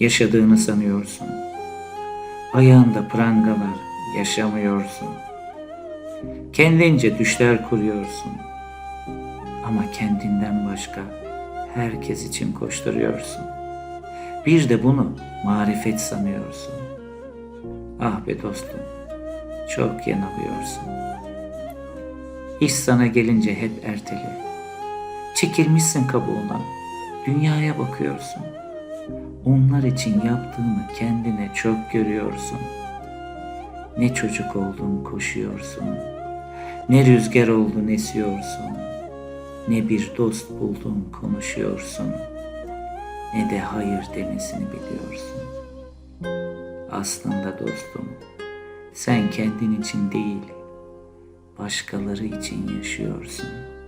yaşadığını sanıyorsun. Ayağında prangalar yaşamıyorsun. Kendince düşler kuruyorsun. Ama kendinden başka herkes için koşturuyorsun. Bir de bunu marifet sanıyorsun. Ah be dostum, çok yanılıyorsun. İş sana gelince hep ertele. Çekilmişsin kabuğuna, dünyaya bakıyorsun. Onlar için yaptığını kendine çok görüyorsun. Ne çocuk oldun koşuyorsun. Ne rüzgar oldun esiyorsun. Ne bir dost buldun konuşuyorsun. Ne de hayır demesini biliyorsun. Aslında dostum, sen kendin için değil, başkaları için yaşıyorsun.''